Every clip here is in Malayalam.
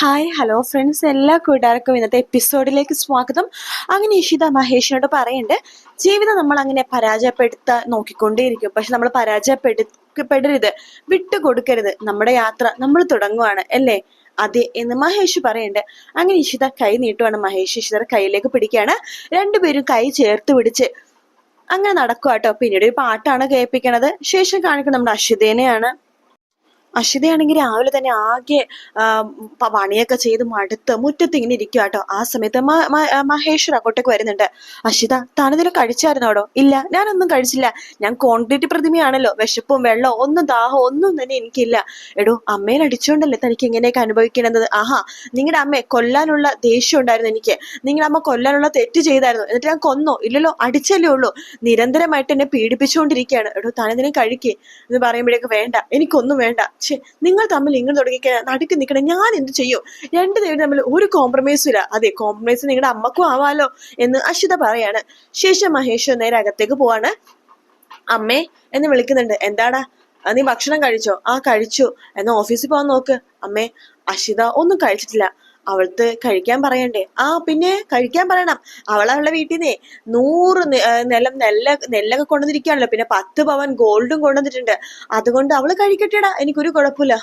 ഹായ് ഹലോ ഫ്രണ്ട്സ് എല്ലാ കൂട്ടുകാർക്കും ഇന്നത്തെ എപ്പിസോഡിലേക്ക് സ്വാഗതം. അങ്ങനെ ഇഷിത മഹേഷിനോട് പറയണ്ട് ജീവിതം നമ്മൾ അങ്ങനെ പരാജയപ്പെടുത്താൻ നോക്കിക്കൊണ്ടേയിരിക്കും. പക്ഷെ നമ്മൾ പരാജയപ്പെടുത്തപ്പെടരുത് വിട്ടുകൊടുക്കരുത്. നമ്മുടെ യാത്ര നമ്മൾ തുടങ്ങുവാണ് അല്ലേ? അതെ എന്ന് മഹേഷ് പറയുന്നുണ്ട് അങ്ങനെ ഇഷിത കൈ നീട്ടുവാണ്. മഹേഷ് ഇഷിത കയ്യിലേക്ക് പിടിക്കുകയാണ്. രണ്ടുപേരും കൈ ചേർത്ത് പിടിച്ച് അങ്ങനെ നടക്കുക കേട്ടോ പിന്നീട് ഒരു പാട്ടാണ് കേൾപ്പിക്കണത്. ശേഷം കാണിക്കുന്നത് നമ്മുടെ അഷിതേനെയാണ് അഷിതയാണെങ്കിൽ രാവിലെ തന്നെ ആകെ പണിയൊക്കെ ചെയ്ത് മടുത്ത് മുറ്റത്ത് ഇങ്ങനെ ഇരിക്കുക കേട്ടോ ആ സമയത്ത് മഹേശ്വർ അങ്ങോട്ടേക്ക് വരുന്നുണ്ട്. അഷിത താനെന്തെങ്കിലും കഴിച്ചായിരുന്നോടോ ഇല്ല ഞാനൊന്നും കഴിച്ചില്ല. ഞാൻ കോൺക്രീറ്റ് പ്രതിമയാണല്ലോ. വിശപ്പും വെള്ളവും ഒന്നും ദാഹം ഒന്നും തന്നെ എനിക്കില്ല. എടോ അമ്മേനെ അടിച്ചുകൊണ്ടല്ലേ തനിക്ക് ഇങ്ങനെയൊക്കെ അനുഭവിക്കേണ്ടത് ആഹാ നിങ്ങളുടെ അമ്മയെ കൊല്ലാനുള്ള ദേഷ്യം ഉണ്ടായിരുന്നു എനിക്ക്. നിങ്ങളുടെ അമ്മ കൊല്ലാനുള്ള തെറ്റ് ചെയ്തായിരുന്നു. എന്നിട്ട് ഞാൻ കൊന്നോ? ഇല്ലല്ലോ അടിച്ചല്ലേ ഉള്ളൂ. നിരന്തരമായിട്ട് എന്നെ പീഡിപ്പിച്ചുകൊണ്ടിരിക്കുകയാണ്. എടോ താനെന്തിനും കഴിക്കേ എന്ന് പറയുമ്പോഴേക്ക് വേണ്ട. എനിക്കൊന്നും വേണ്ട. ഛേ നിങ്ങൾ തമ്മിൽ ഇങ്ങനെ തുടങ്ങി നടുക്ക് നിൽക്കണം ഞാൻ എന്ത് ചെയ്യും? രണ്ട് പേരും തമ്മിൽ ഒരു കോംപ്രമൈസും ഇല്ല. അതെ കോംപ്രമൈസ് നിങ്ങളുടെ അമ്മക്കും ആവാലോ എന്ന് അശ്വത പറയാണ്. ശേഷം മഹേഷ് നേരെ അകത്തേക്ക് പോവാണ്. അമ്മേ എന്ന് വിളിക്കുന്നുണ്ട്. എന്താടാ? നീ ഭക്ഷണം കഴിച്ചോ? ആ കഴിച്ചു. എന്നാ ഓഫീസിൽ പോകാൻ നോക്ക്. അമ്മേ അശ്വിത ഒന്നും കഴിച്ചിട്ടില്ല. അവൾക്ക് കഴിക്കാൻ പറയണ്ടേ? ആ പിന്നെ കഴിക്കാൻ പറയണം. അവൾ അവളുടെ വീട്ടിൽ നിന്നേ നൂറ് നെല്ലം നിലം നെല്ല നെല്ലൊക്കെ കൊണ്ടുവന്നിരിക്കുകയാണല്ലോ. പിന്നെ പത്ത് പവൻ ഗോൾഡും കൊണ്ടുവന്നിട്ടുണ്ട്. അതുകൊണ്ട് അവൾ കഴിക്കട്ടെടാ. എനിക്കൊരു കുഴപ്പമില്ല.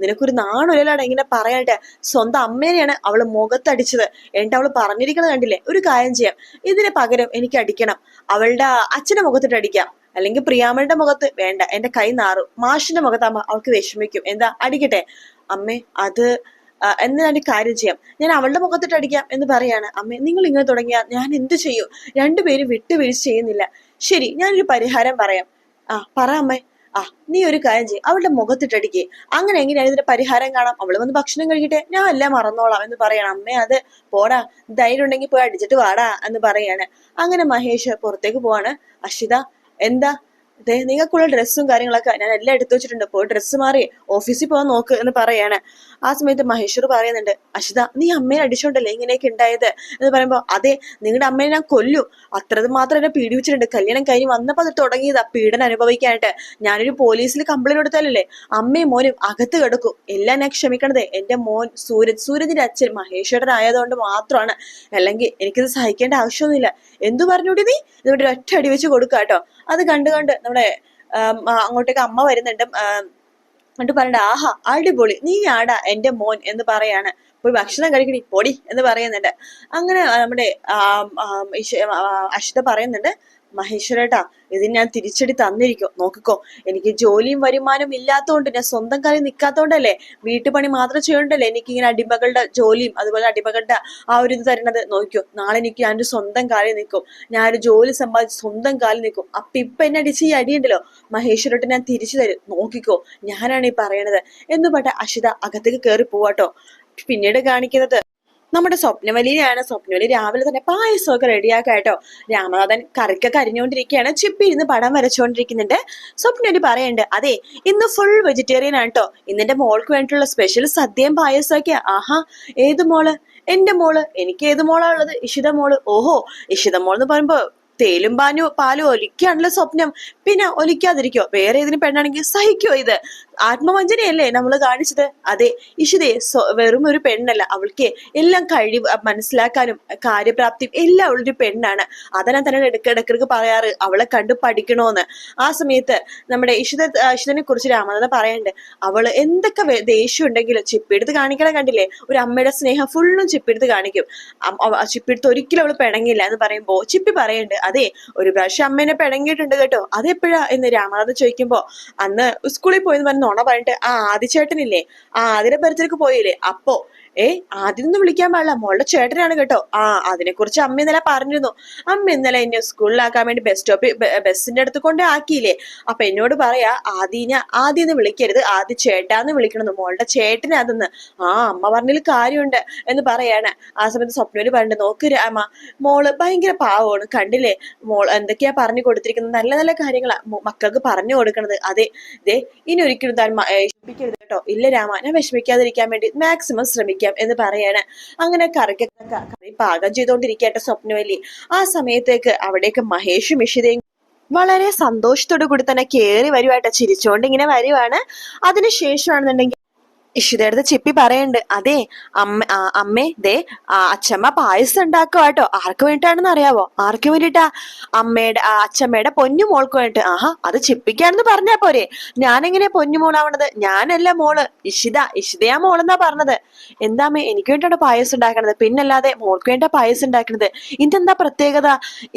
നിനക്കൊരു നാണൊരലാണ് ഇങ്ങനെ പറയാട്ടെ സ്വന്തം അമ്മേനെയാണ് അവൾ മുഖത്തടിച്ചത്. എന്നിട്ട് അവൾ പറഞ്ഞിരിക്കുന്നത് കണ്ടില്ലേ? ഒരു കാര്യം ചെയ്യാം. ഇതിന് പകരം എനിക്ക് അടിക്കണം. അവളുടെ അച്ഛന്റെ മുഖത്തിട്ട് അടിക്കാം. അല്ലെങ്കിൽ പ്രിയാമ്മയുടെ മുഖത്ത്. വേണ്ട എന്റെ കൈ നാറും. മാഷിന്റെ മുഖത്താകുമ്പോ അവൾക്ക് വിഷമിക്കും. എന്താ? അടിക്കട്ടെ. അമ്മേ അത് എന്നാ ഞാൻ കാര്യം ചെയ്യാം. ഞാൻ അവളുടെ മുഖത്തിട്ട് അടിക്കാം എന്ന് പറയാണ്. അമ്മേ നിങ്ങൾ ഇങ്ങനെ തുടങ്ങിയാൽ ഞാൻ എന്ത് ചെയ്യും? രണ്ടുപേരും വിട്ടുവീഴ്ച ചെയ്യുന്നില്ല. ശരി ഞാനൊരു പരിഹാരം പറയാം. ആ പറ അമ്മേ. ആ നീ ഒരു കാര്യം ചെയ്യും. അവളുടെ മുഖത്തിട്ടടിക്കേ അങ്ങനെ എങ്ങനെയാണ് ഇതിന്റെ പരിഹാരം കാണാം. അവൾ വന്ന് ഭക്ഷണം കഴിക്കട്ടെ? ഞാൻ എല്ലാം മറന്നോളാം എന്ന് പറയണം. അമ്മേ അത് പോടാ. ധൈര്യം ഉണ്ടെങ്കിൽ പോയി അടിച്ചിട്ട് വാടാ എന്ന് പറയാണ്. അങ്ങനെ മഹേഷ് പുറത്തേക്ക് പോവാണ്. അഷിത എന്താ? ദേ നിങ്ങൾക്കുള്ള ഡ്രസ്സും കാര്യങ്ങളൊക്കെ ഞാൻ എല്ലാം എടുത്തു വെച്ചിട്ടുണ്ട്. പോയി ഡ്രസ്സ് മാറി ഓഫീസിൽ പോകാൻ നോക്ക് എന്ന് പറയാണ്. ആ സമയത്ത് മഹേശ്വർ പറയുന്നുണ്ട് അഷിത നീ അമ്മയെ അടിച്ചോണ്ടല്ലേ ഇങ്ങനെയൊക്കെ ഉണ്ടായത്? എന്ന് പറയുമ്പോൾ അതെ നിങ്ങളുടെ അമ്മയെ ഞാൻ കൊല്ലു. അത്ര മാത്രം എന്നെ പീഡിപ്പിച്ചിട്ടുണ്ട്. കല്യാണം കഴിഞ്ഞ് വന്നപ്പോൾ അത് തുടങ്ങിയതാ പീഡനം അനുഭവിക്കാനായിട്ട്. ഞാനൊരു പോലീസിൽ കംപ്ലൈന്റ് കൊടുത്താലല്ലേ അമ്മയും മോനും അകത്ത് കിടക്കും. എല്ലാം ഞാൻ ക്ഷമിക്കണത്. എന്റെ മോൻ സൂരജ് സൂരജിന്റെ അച്ഛൻ മഹേശ്വരനായതുകൊണ്ട് മാത്രമാണ്. അല്ലെങ്കിൽ എനിക്കിത് സഹിക്കേണ്ട ആവശ്യമൊന്നുമില്ല. എന്തു പറഞ്ഞൂടി നീ? എന്നിട്ട് ഒറ്റ അടി വെച്ച് കൊടുക്കാട്ടോ. കേട്ടോ അത് കണ്ട് കണ്ട് നമ്മുടെ അങ്ങോട്ടേക്ക് അമ്മ വരുന്നുണ്ട്. എന്നിട്ട് പറയണ്ട ആഹാ അടിപൊളി. നീ ആടാ എന്റെ മോൻ എന്ന് പറയാണ്. പോയി ഭക്ഷണം കഴിക്കണി പൊടി എന്ന് പറയുന്നുണ്ട്. അങ്ങനെ നമ്മുടെ അഷിത പറയുന്നുണ്ട്. മഹേശ്വരേട്ടാ ഇത് ഞാൻ തിരിച്ചടി തന്നിരിക്കും. നോക്കിക്കോ എനിക്ക് ജോലിയും വരുമാനവും ഇല്ലാത്തതുകൊണ്ട് ഞാൻ സ്വന്തം കാലിൽ നിൽക്കാത്തതുകൊണ്ടല്ലേ വീട്ടുപണി മാത്രം ചെയ്യണ്ടല്ലേ എനിക്ക് ഇങ്ങനെ അടിമകളുടെ ജോലിയും അതുപോലെ അടിമകളുടെ ആ ഒരു ഇത് തരണത്. നോക്കിക്കോ നാളെ എനിക്ക് ഞാൻ ഒരു സ്വന്തം കാലിൽ നിൽക്കും. ഞാൻ ഒരു ജോലി സമ്പാദിച്ച് സ്വന്തം കാലിൽ നിൽക്കും. അപ്പൊ ഇപ്പൊ എന്നെ അടിച്ച് ഈ അടിയുണ്ടല്ലോ മഹേശ്വരോട്ട് ഞാൻ തിരിച്ചു തരും. നോക്കിക്കോ ഞാനാണ് ഈ പറയണത്. എന്ന് പറഞ്ഞ അഷിത അകത്തേക്ക് കയറി പോവാട്ടോ. പിന്നീട് കാണിക്കുന്നത് നമ്മുടെ സ്വപ്നവലിയാണ്. സ്വപ്നവലി രാവിലെ തന്നെ പായസമൊക്കെ റെഡിയാക്കാട്ടോ. രാമനാഥൻ കറിക്കൊക്കെ അരിഞ്ഞുകൊണ്ടിരിക്കുകയാണ് ചിപ്പി ഇരുന്ന് പടം വരച്ചുകൊണ്ടിരിക്കുന്നുണ്ട്. സ്വപ്നവലി പറയുന്നുണ്ട് അതെ ഇന്ന് ഫുൾ വെജിറ്റേറിയൻ ആണ് കേട്ടോ ഇന്നെന്റെ മോൾക്ക് വേണ്ടിയിട്ടുള്ള സ്പെഷ്യൽ സദ്യയും പായസമൊക്കെ ആഹാ ഏത് മോൾ? എന്റെ മോൾ. എനിക്ക് ഏത് മോളാ ഉള്ളത്? ഇഷിത മോൾ. ഓഹോ ഇഷിത മോൾ എന്ന് പറയുമ്പോ തേലും പാലും പാലും ഒലിക്കാണല്ലോ സ്വപ്നം. പിന്നെ ഒലിക്കാതിരിക്കോ. വേറെ ഏതിന് പെണ്ണാണെങ്കിൽ സഹിക്കോ ഇത്? ആത്മവഞ്ചനയല്ലേ നമ്മൾ കാണിച്ചത്? അതെ. ഇഷിതേ വെറും ഒരു പെണ്ണല്ല. അവൾക്ക് എല്ലാം കഴിവ് മനസ്സിലാക്കാനും കാര്യപ്രാപ്തിയും എല്ലാം ഉള്ളൊരു പെണ്ണാണ്. അതന്നെ തന്നെ ഇടയ്ക്ക് ഇടയ്ക്കിടയ്ക്ക് പറയാറ്. അവളെ കണ്ട് പഠിക്കണോന്ന്. ആ സമയത്ത് നമ്മുടെ ഇഷിത ഇഷിതനെ കുറിച്ച് രാമനാഥ പറയണ്ട്. അവൾ എന്തൊക്കെ ദേഷ്യം ഉണ്ടെങ്കിലും ചിപ്പിയെടുത്ത് കാണിക്കണ കണ്ടില്ലേ? ഒരു അമ്മയുടെ സ്നേഹം ഫുള്ളും ചിപ്പിയെടുത്ത് കാണിക്കും. ചിപ്പിയെടുത്ത് ഒരിക്കലും അവൾ പിണങ്ങില്ല എന്ന് പറയുമ്പോ ചിപ്പി പറയണ്ട്. അതെ ഒരു പ്രാവശ്യം അമ്മേനെ പിണങ്ങിയിട്ടുണ്ട് കേട്ടോ. അതെപ്പോഴാ? എന്ന് രാമനാഥ ചോദിക്കുമ്പോൾ അന്ന് സ്കൂളിൽ പോയെന്ന് നുണ പറഞ്ഞിട്ട് ആ ആദിച്ചേട്ടനില്ലേ? ആ ആദിയുടെ ബർത്ത്ഡേക്ക് പോയില്ലേ? അപ്പോ ഏ ആദ്യം ഒന്നും വിളിക്കാൻ പാടില്ല. മോളുടെ ചേട്ടനാണ് കേട്ടോ. ആ അതിനെ കുറിച്ച് അമ്മ ഇന്നലെ പറഞ്ഞിരുന്നു. അമ്മ ഇന്നലെ എന്നെ സ്കൂളിലാക്കാൻ വേണ്ടി ബസ് സ്റ്റോപ്പിൽ ബസ്സിന്റെ അടുത്ത് കൊണ്ട് ആക്കിയില്ലേ അപ്പൊ എന്നോട് പറയാ ആദ്യനെ ആദ്യം എന്ന് വിളിക്കരുത്. ആദ്യ ചേട്ടാന്ന് വിളിക്കണമെന്ന്. മോളുടെ ചേട്ടനെ അതെന്ന്. ആ അമ്മ പറഞ്ഞതിൽ കാര്യമുണ്ട് എന്ന് പറയാണ്. ആ സമയത്ത് സ്വപ്നയിൽ പറഞ്ഞു നോക്ക് രാമ മോൾ ഭയങ്കര പാവമാണ്. കണ്ടില്ലേ? മോൾ എന്തൊക്കെയാ പറഞ്ഞു കൊടുത്തിരിക്കുന്നത്? നല്ല നല്ല കാര്യങ്ങളാ. മക്കൾക്ക് പറഞ്ഞു കൊടുക്കണത്. അതെ ദേ ഇനി ഒരിക്കലും താൻ വിഷമിക്കരുത് കേട്ടോ. ഇല്ല രാമ ഞാൻ വിഷമിക്കാതിരിക്കാൻ വേണ്ടി മാക്സിമം ശ്രമിക്കാം എന്ന് പറയാണ്. അങ്ങനെ കറിക്കൊക്കെ ക- കറി പാകം ചെയ്തുകൊണ്ടിരിക്കട്ടെ സ്വപ്നവല്ലി ആ സമയത്തേക്ക് അവിടേക്ക് മഹേഷും ഇഷിതയും വളരെ സന്തോഷത്തോടു കൂടി തന്നെ കേറി വരുവായിട്ട് ചിരിച്ചോണ്ട് ഇങ്ങനെ വരുവാണ്. അതിനുശേഷമാണെന്നുണ്ടെങ്കിൽ ഇഷിതയുടെ ചിപ്പി പറയുന്നുണ്ട് അതെ അമ്മ അമ്മേ ദേ അച്ഛമ്മ പായസം ഉണ്ടാക്കുക കേട്ടോ. ആർക്ക് വേണ്ടിയിട്ടാണെന്ന് അറിയാവോ? ആർക്ക് വേണ്ടിയിട്ടാ? അമ്മയുടെ അച്ഛമ്മയുടെ പൊന്നു മോൾക്ക് വേണ്ടിട്ട് ആഹാ അത് ചിപ്പിക്കാണെന്ന് പറഞ്ഞാ പോരെ. ഞാനെങ്ങനെ പൊന്നു മോളാവണത്? ഞാനല്ല മോൾ. ഇഷിത ഇഷിതയാ മോളെന്നാ പറഞ്ഞത്. എന്താ അമ്മേ എനിക്ക് വേണ്ടിയാണ് പായസം ഉണ്ടാക്കണത്? പിന്നല്ലാതെ മോൾക്ക് വേണ്ട പായസം ഉണ്ടാക്കണത്? ഇതെന്താ പ്രത്യേകത?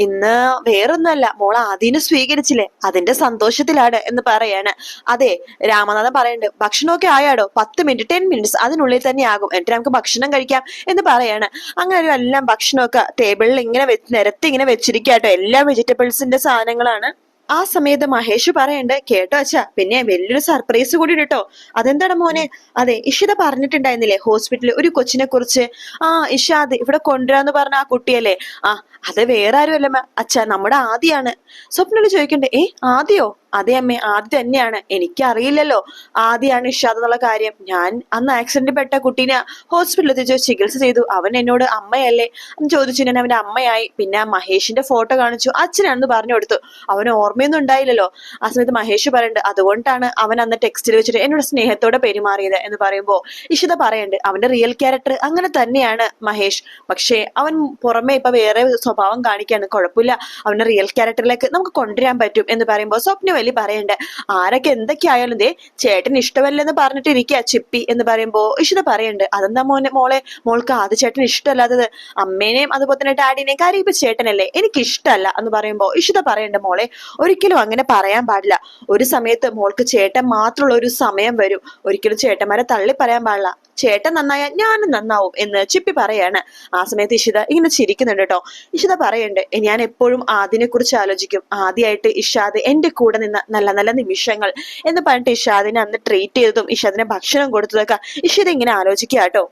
ഇന്ന് വേറൊന്നല്ല മോൾ ആദ്യം സ്വീകരിച്ചില്ലേ? അതിന്റെ സന്തോഷത്തിലാണ് എന്ന് പറയാണ്. അതെ രാമനാഥൻ പറയുന്നുണ്ട് ഭക്ഷണമൊക്കെ ആയാടോ? പത്ത് മിനിറ്റ് ടെൻ മിനിറ്റ്സ് അതിനുള്ളിൽ തന്നെ ആകും എന്നിട്ട് നമുക്ക് ഭക്ഷണം കഴിക്കാം എന്ന് പറയാണ്. അങ്ങനെ ഒരു എല്ലാം ഭക്ഷണമൊക്കെ ടേബിളിൽ ഇങ്ങനെ നിരത്തി ഇങ്ങനെ വെച്ചിരിക്കാട്ടോ എല്ലാ വെജിറ്റബിൾസിന്റെ സാധനങ്ങളാണ്. ആ സമയത്ത് മഹേഷ് പറയണ്ട് കേട്ടോ അച്ഛാ പിന്നെ വലിയൊരു സർപ്രൈസ് കൂടി കേട്ടോ. അതെന്താണ് മോനെ? അതെ ഇഷിത പറഞ്ഞിട്ടുണ്ടായിരുന്നില്ലേ ഹോസ്പിറ്റലിൽ ഒരു കൊച്ചിനെ കുറിച്ച്. ആ ഇഷാദ് ഇവിടെ കൊണ്ടുവരാന്ന് പറഞ്ഞ ആ കുട്ടിയല്ലേ? ആ അത് വേറെ ആരുമല്ല അച്ഛാ നമ്മുടെ ആദിയാണ്. സ്വപ്നയിൽ ചോദിക്കണ്ടേ ഏ ആദിയോ? അതെ അമ്മ ആദ്യ തന്നെയാണ്. എനിക്കറിയില്ലല്ലോ. ആദ്യമാണ് ഇഷാദ് എന്നുള്ള കാര്യം. ഞാൻ അന്ന് ആക്സിഡന്റ് പെട്ട കുട്ടീനെ ഹോസ്പിറ്റലിൽ എത്തിച്ച് ചികിത്സ ചെയ്തു. അവൻ എന്നോട് അമ്മയല്ലേ? എന്ന് ചോദിച്ചു ഞാൻ അവന്റെ അമ്മയായി. പിന്നെ മഹേഷിന്റെ ഫോട്ടോ കാണിച്ചു. അച്ഛനാണെന്ന് പറഞ്ഞു കൊടുത്തു. അവന് ഓർമ്മയൊന്നും ഉണ്ടായില്ലല്ലോ. ആ സമയത്ത് മഹേഷ് പറയുന്നുണ്ട് അതുകൊണ്ടാണ് അവൻ അന്ന് ടെക്സ്റ്റിൽ വെച്ചിട്ട് എന്നോട് സ്നേഹത്തോടെ പെരുമാറിയത്. എന്ന് പറയുമ്പോൾ ഇഷിത പറയുന്നുണ്ട് അവന്റെ റിയൽ ക്യാരക്ടർ അങ്ങനെ തന്നെയാണ് മഹേഷ്. പക്ഷേ അവൻ പുറമെ ഇപ്പൊ വേറെ സ്വഭാവം കാണിക്കാണ്. കുഴപ്പമില്ല. അവന്റെ റിയൽ ക്യാരക്ടറിലേക്ക് നമുക്ക് കൊണ്ടുവരാൻ പറ്റും. എന്ന് പറയുമ്പോൾ സ്വപ്ന വലി പറയണ്ട? ആരൊക്കെ എന്തൊക്കെയായാലും ദേ ചേട്ടൻ ഇഷ്ടമല്ലെന്ന് പറഞ്ഞിട്ട് ഇരിക്കുക ചിപ്പി എന്ന് പറയുമ്പോ ഇഷിത പറയണ്ട്. അതെന്താ മോനെ മോളെ? മോൾക്ക് ആദ്യ ചേട്ടൻ ഇഷ്ടമല്ലാത്തത്. അമ്മേനെയും അതുപോലെ തന്നെ ഡാഡിനെയും കാര്യം ഇപ്പൊ ചേട്ടനല്ലേ? എനിക്ക് ഇഷ്ടമല്ല എന്ന് പറയുമ്പോ ഇഷിത പറയണ്ട മോളെ ഒരിക്കലും അങ്ങനെ പറയാൻ പാടില്ല. ഒരു സമയത്ത് മോൾക്ക് ചേട്ടൻ മാത്രമുള്ള ഒരു സമയം വരും. ഒരിക്കലും ചേട്ടന്മാരെ തള്ളി പറയാൻ പാടില്ല. ചേട്ടൻ നന്നായ ഞാനും നന്നാവും എന്ന് ചിപ്പി പറയാണ്. ആ സമയത്ത് ഇഷിത ഇങ്ങനെ ചിരിക്കുന്നുണ്ട് കേട്ടോ. ഇഷിത പറയണ്ട് ഞാൻ എപ്പോഴും ആദിനെ കുറിച്ച് ആലോചിക്കും. ആദ്യമായിട്ട് ഇഷാദ് എന്റെ കൂടെ നിന്ന നല്ല നല്ല നിമിഷങ്ങൾ എന്ന് പറഞ്ഞിട്ട് ഇഷാദിനെ അന്ന് ട്രീറ്റ് ചെയ്തതും ഇഷാദിനെ ഭക്ഷണം കൊടുത്തതൊക്കെ ഇഷിത ഇങ്ങനെ ആലോചിക്കുക കേട്ടോ.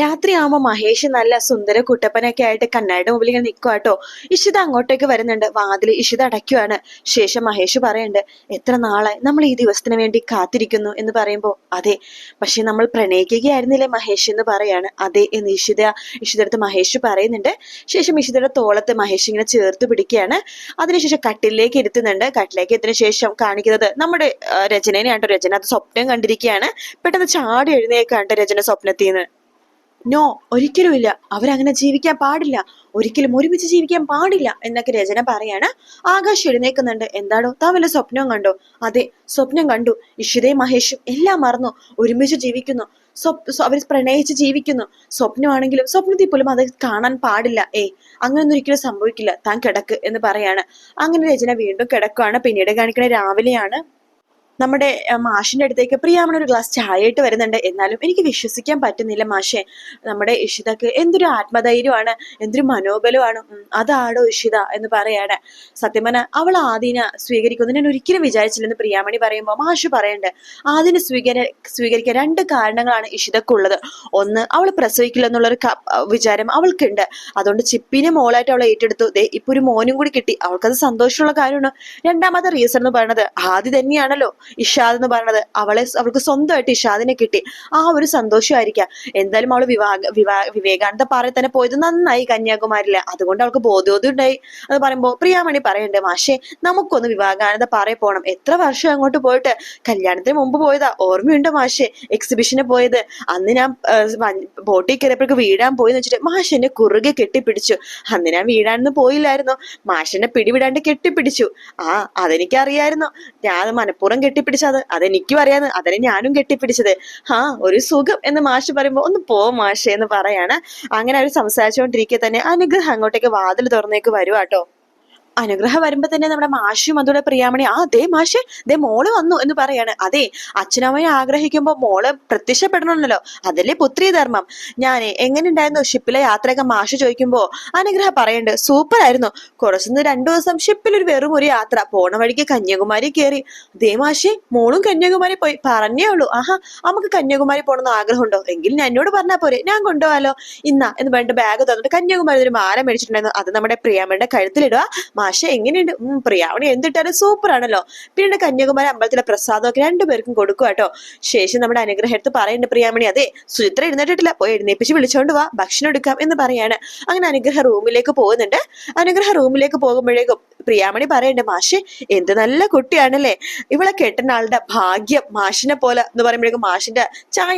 രാത്രിയാവുമ്പോ മഹേഷ് നല്ല സുന്ദര കുട്ടപ്പനൊക്കെ ആയിട്ട് കണ്ണാടിയുടെ മുമ്പിൽ ഇങ്ങനെ നിൽക്കുക കേട്ടോ ഇഷിത അങ്ങോട്ടേക്ക് വരുന്നുണ്ട്. വാതിൽ ഇഷിത അടയ്ക്കുവാണ്. ശേഷം മഹേഷ് പറയുന്നുണ്ട് എത്ര നാളെ നമ്മൾ ഈ ദിവസത്തിന് വേണ്ടി കാത്തിരിക്കുന്നു എന്ന് പറയുമ്പോ അതെ പക്ഷെ നമ്മൾ പ്രണയിക്കുകയായിരുന്നില്ലേ മഹേഷ് എന്ന് പറയാണ്. അതെ എന്ന് ഇഷിത ഇഷിതടുത്ത് മഹേഷ് പറയുന്നുണ്ട്. ശേഷം ഇഷിതയുടെ തോളത്ത് മഹേഷ് ഇങ്ങനെ ചേർത്ത് പിടിക്കുകയാണ്. അതിനുശേഷം കട്ടിലേക്ക് ഇരുത്തുന്നുണ്ട്. കട്ടിലേക്ക് എത്തിയ ശേഷം കാണിക്കുന്നത് നമ്മുടെ രചനേനെ രചനേനെയാണ് രചന അത് സ്വപ്നം കണ്ടിരിക്കുകയാണ്. പെട്ടെന്ന് ചാടി എഴുന്നേക്കാണ്ട് രചന സ്വപ്നത്തിൽ നിന്ന്. നോ ഒരിക്കലുമില്ല. അവരങ്ങനെ ജീവിക്കാൻ പാടില്ല. ഒരിക്കലും ഒരുമിച്ച് ജീവിക്കാൻ പാടില്ല എന്നൊക്കെ രചന പറയാണ്. ആകാശ് എഴുന്നേക്കുന്നുണ്ട്. എന്താണോ താൻ വല്ല സ്വപ്നവും കണ്ടോ? അതെ സ്വപ്നം കണ്ടു. ഇഷിതയും മഹേഷും എല്ലാം മറന്നു. ഒരുമിച്ച് ജീവിക്കുന്നു. അവർ പ്രണയിച്ച് ജീവിക്കുന്നു. സ്വപ്നമാണെങ്കിലും സ്വപ്നത്തിൽ പോലും അത് കാണാൻ പാടില്ല. ഏ അങ്ങനൊന്നും ഒരിക്കലും സംഭവിക്കില്ല. താൻ കിടക്ക് എന്ന് പറയാണ്. അങ്ങനെ രചന വീണ്ടും കിടക്കുകയാണ് പിന്നീട് കാണിക്കണ രാവിലെയാണ്. നമ്മുടെ മാഷിന്റെ അടുത്തേക്ക് പ്രിയാമണ ഒരു ഗ്ലാസ് ചായ ആയിട്ട് വരുന്നുണ്ട്. എന്നാലും എനിക്ക് വിശ്വസിക്കാൻ പറ്റുന്നില്ല മാഷെ. നമ്മുടെ ഇഷിതക്ക് എന്തൊരു ആത്മധൈര്യമാണ് എന്തൊരു മനോബലമാണ്. അതാണോ ഇഷിത എന്ന് പറയാണ്. സത്യമന അവൾ ആദിനെ സ്വീകരിക്കുന്നു ഞാൻ ഒരിക്കലും വിചാരിച്ചില്ലെന്ന് പ്രിയാമണി പറയുമ്പോൾ മാഷ് പറയണ്ട്. ആദിനെ സ്വീകര സ്വീകരിക്കാൻ രണ്ട് കാരണങ്ങളാണ് ഇഷിതക്കുള്ളത്. ഒന്ന് അവൾ പ്രസവിക്കില്ല എന്നുള്ളൊരു ക- വിചാരം അവൾക്കുണ്ട്. അതുകൊണ്ട് ചിപ്പിനെ മോളായിട്ട് അവൾ ഏറ്റെടുത്തു. ദേ ഇപ്പൊ ഒരു മോനും കൂടി കിട്ടി. അവൾക്കത് സന്തോഷമുള്ള കാര്യമാണ്. രണ്ടാമത്തെ റീസൺ എന്ന് പറയുന്നത് ആദ്യ തന്നെയാണല്ലോ. ഇഷാദ് എന്ന് പറയുന്നത് അവളെ അവൾക്ക് സ്വന്തമായിട്ട് ഇഷാദിനെ കിട്ടി. ആ ഒരു സന്തോഷമായിരിക്കാം. എന്തായാലും അവൾ വിവാഹ വിവാ വിവേകാനന്ദ പാറയിൽ തന്നെ പോയത് നന്നായി കന്യാകുമാരിൽ അതുകൊണ്ട് അവൾക്ക് ബോധോദയം ഉണ്ടായി. അത് പറയുമ്പോൾ പ്രിയാമണി പറയണ്ടേ മാഷേ നമുക്കൊന്ന് വിവേകാനന്ദ പാറയിൽ പോകണം എത്ര വർഷം അങ്ങോട്ട് പോയിട്ട്? കല്യാണത്തിന് മുമ്പ് പോയതാ. ഓർമ്മയുണ്ടോ മാഷേ? എക്സിബിഷന് പോയത്. അന്ന് ഞാൻ ബോട്ടിൽ കയറിയപ്പോഴേക്ക് വീഴാൻ പോയെന്ന് വെച്ചിട്ട് മാഷ് എന്നെ കുറുകെ കെട്ടിപ്പിടിച്ചു. അന്ന് ഞാൻ വീഴാനൊന്ന് പോയില്ലായിരുന്നു. മാഷെന്നെ പിടിവിടാണ്ട് കെട്ടിപ്പിടിച്ചു. ആ അതെനിക്കറിയായിരുന്നു. ഞാൻ മനഃപൂർവം കെട്ടിപ്പിടിച്ചത്? അതെനിക്കും അറിയാന്ന്. അതിനെ ഞാനും കെട്ടിപ്പിടിച്ചത്. ആ ഒരു സുഖം എന്ന് മാഷ് പറയുമ്പോ ഒന്ന് പോ മാഷേ എന്ന് പറയാണ്. അങ്ങനെ അവർ സംസാരിച്ചുകൊണ്ടിരിക്കെ തന്നെ. അനുഗ്രഹം അങ്ങോട്ടേക്ക് വാതിൽ തുറന്നേക്ക് വരുവാട്ടോ അനുഗ്രഹം വരുമ്പോ തന്നെ നമ്മുടെ മാഷും അതുപോലെ പ്രിയാമണി ആ ദേ മാഷെ ദേ മോൾ വന്നു എന്ന് പറയാണ്. അതെ അച്ഛനമ്മയെ ആഗ്രഹിക്കുമ്പോ മോൾ പ്രത്യക്ഷപ്പെടണമല്ലോ. അതല്ലേ പുത്രി ധർമ്മം. ഞാൻ എങ്ങനെ ഉണ്ടായിരുന്നു ഷിപ്പിലെ യാത്രയൊക്കെ? മാഷ് ചോദിക്കുമ്പോ അനുഗ്രഹം പറയണ്ട്. സൂപ്പർ ആയിരുന്നു. കുറച്ചുനിന്ന് രണ്ടു ദിവസം ഷിപ്പിൽ ഒരു വെറും ഒരു യാത്ര. പോണ വഴിക്ക് കന്യാകുമാരി കയറി ദേ മാഷെ മോളും കന്യാകുമാരി പോയി. പറഞ്ഞേ ഉള്ളൂ. ആഹാ നമുക്ക് കന്യാകുമാരി പോണെന്ന് ആഗ്രഹമുണ്ടോ? എങ്കിൽ ഞാൻ എന്നോട് പറഞ്ഞാ പോരെ. ഞാൻ കൊണ്ടുപോകാലോ ഇന്നാ എന്ന് പറഞ്ഞിട്ട് ബാഗ് തന്നിട്ട് കന്യാകുമാരി ഒരു മാല മേടിച്ചിട്ടുണ്ടായിരുന്നു. അത് നമ്മുടെ പ്രിയാമ്മയുടെ കഴുത്തിലിടുക മാഷ എങ്ങനെയുണ്ട്? ഉം പ്രിയാവണി എന്തിട്ടാലും സൂപ്പർ ആണല്ലോ പിന്നീട് കന്യാകുമാരി അമ്പലത്തിലെ പ്രസാദമൊക്കെ രണ്ടുപേർക്കും കൊടുക്കുക കേട്ടോ. ശേഷം നമ്മുടെ അനുഗ്രഹത്ത് പറയുന്നുണ്ട് പ്രിയാമണി. അതെ സുചിത്ര എഴുന്നേറ്റിട്ടില്ല. പോയി എഴുന്നേപ്പിച്ച് വിളിച്ചോണ്ട് വാ. ഭക്ഷണം എടുക്കാം എന്ന് പറയാണ്. അങ്ങനെ അനുഗ്രഹ റൂമിലേക്ക് പോകുന്നുണ്ട്. അനുഗ്രഹ റൂമിലേക്ക് പോകുമ്പോഴേക്കും പ്രിയാമണി പറയണ്ടേ മാഷെ എന്ത് നല്ല കുട്ടിയാണല്ലേ? ഇവളെ കെട്ടുന്ന ആളുടെ ഭാഗ്യം മാഷിനെ പോലെ. എന്ന് പറയുമ്പോഴേക്കും മാഷിന്റെ ചായ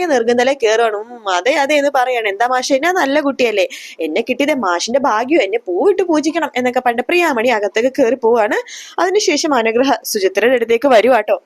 കേറുവാണ്. ഉം അതെ അതെ എന്ന് പറയാണ്. എന്താ മാഷെ എന്നാ നല്ല കുട്ടിയല്ലേ? എന്നെ കിട്ടിയത് മാഷിന്റെ ഭാഗ്യം എന്നെ പൂവിട്ട് പൂജിക്കണം എന്നൊക്കെ പണ്ട് പ്രിയാമണി അകത്തേക്ക് കയറി പോവാണ്. അതിനുശേഷം അനുഗ്രഹ സുചിത്രയുടെ അടുത്തേക്ക് വരുവാട്ടോ.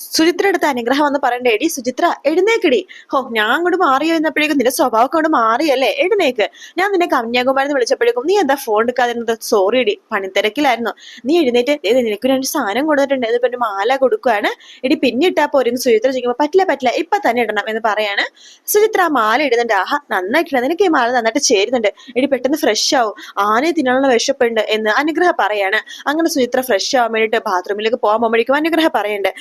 സുചിത്ര അടുത്ത് അനുഗ്രഹം എന്ന് പറയണ്ടേ? എടി സുചിത്ര എഴുന്നേക്കടി. ഹോ ഞാൻ അങ്ങോട്ട് മാറി കഴിഞ്ഞപ്പോഴേക്കും നിന്റെ സ്വഭാവം കൊണ്ട് മാറിയല്ലേ? എഴുന്നേക്ക്. ഞാൻ നിന്നെ കന്യാകുമാരി വിളിച്ചപ്പോഴേക്കും നീ എന്താ ഫോൺ എടുക്കാതിരുന്നത്? സോറി എടി പണിത്തിരക്കിലായിരുന്നു. നീ എഴുന്നേറ്റ് ഏത് നിനക്ക് രണ്ട് സാധനം കൊടുത്തിട്ടുണ്ട്. ഇതിപ്പോ ഒരു മാല കൊടുക്കുകയാണ് എടി പിന്നിട്ടാ പോരെന്ന് സുചിത്ര ചോദിക്കുമ്പോൾ പറ്റില്ല പറ്റില്ല ഇപ്പൊ തന്നെ ഇടണം എന്ന് പറയാണ്. സുചിത്ര ആ മാല ഇടുന്നുണ്ട്. ആഹാ നന്നായിട്ടുണ്ട്. നിനക്ക് ഈ മാല നന്നായിട്ട് ചേരുന്നുണ്ട്. എടി പെട്ടെന്ന് ഫ്രഷ് ആവും. ആനയെ തിന്നാനുള്ള വിശപ്പുണ്ട് എന്ന് അനുഗ്രഹ പറയാണ്. അങ്ങനെ സുചിത്ര ഫ്രഷ് ആവാൻ വേണ്ടിയിട്ട് ബാത്റൂമിലേക്ക് പോകാൻ പോകുമ്പോഴേക്കും അനുഗ്രഹ പറയണ്ട്.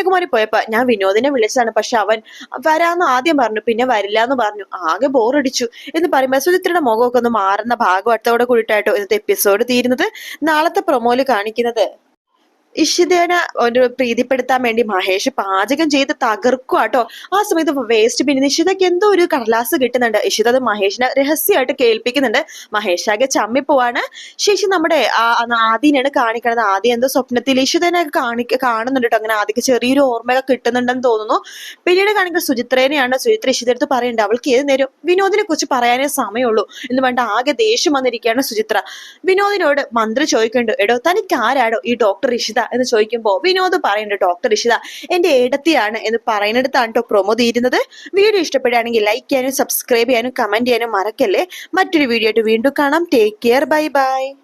കന്യാകുമാരി പോയപ്പോ ഞാൻ വിനോദിനെ വിളിച്ചതാണ്. പക്ഷെ അവൻ വരാന്ന് ആദ്യം പറഞ്ഞു പിന്നെ വരില്ല എന്ന് പറഞ്ഞു. ആകെ ബോറടിച്ചു. എന്ന് പറയുമ്പോൾ സുചിത്രയുടെ മുഖമൊക്കെ ഒന്ന് മാറുന്ന ഭാഗവട്ടത്തോടെ കൂടിയിട്ടായിട്ടോ ഇന്നത്തെ എപ്പിസോഡ് തീരുന്നത്. നാളത്തെ പ്രൊമോയിൽ കാണിക്കുന്നത്. ഇഷിതേനെ ഒരു പ്രീതിപ്പെടുത്താൻ വേണ്ടി മഹേഷ് പാചകം ചെയ്ത് തകർക്കുക കേട്ടോ ആ സമയത്ത് വേസ്റ്റ് പിന്നെ ഇഷിതയ്ക്ക് എന്തോ ഒരു കടലാസ് കിട്ടുന്നുണ്ട്. ഇഷിത അത് മഹേഷിനെ രഹസ്യമായിട്ട് കേൾപ്പിക്കുന്നുണ്ട്. മഹേഷ് ആകെ ചമ്മിപ്പോവാണ്. ശേഷം നമ്മുടെ ആദ്യനെയാണ് കാണിക്കണത്. ആദ്യം എന്തോ സ്വപ്നത്തിൽ ഇഷിതനെ കാണി കാണുന്നുണ്ട് അങ്ങനെ ആദ്യം ചെറിയൊരു ഓർമ്മയൊക്കെ കിട്ടുന്നുണ്ടെന്ന് തോന്നുന്നു. പിന്നീട് കാണിക്കുന്ന സുചിത്രേനെയാണ് സുചിത്ര ഇഷിത പറയുന്നുണ്ട് അവൾക്ക് ഏത് നേരം വിനോദിനെ കുറിച്ച് പറയാനേ സമയമുള്ളൂ. എന്ന് വേണ്ട ആകെ ദേഷ്യം വന്നിരിക്കുകയാണ് സുചിത്ര. വിനോദിനോട് മന്ത്രി ചോദിക്കുന്നുണ്ട്. എടോ തനിക്ക് ആരാടോ ഈ ഡോക്ടർ ഇഷിത എന്ന് ചോദിക്കുമ്പോൾ വിനോദ് പറയുന്നുണ്ട് ഡോക്ടർ ഇഷിത എന്റെ ഏടത്തിയാണ് എന്ന് പറയുന്നിടത്താണ് കേട്ടോ പ്രൊമോ തീരുന്നത്. വീഡിയോ ഇഷ്ടപ്പെടുകയാണെങ്കിൽ ലൈക്ക് ചെയ്യാനും സബ്സ്ക്രൈബ് ചെയ്യാനും കമന്റ് ചെയ്യാനും മറക്കല്ലേ? മറ്റൊരു വീഡിയോ ആയിട്ട് വീണ്ടും കാണാം. Take care bye bye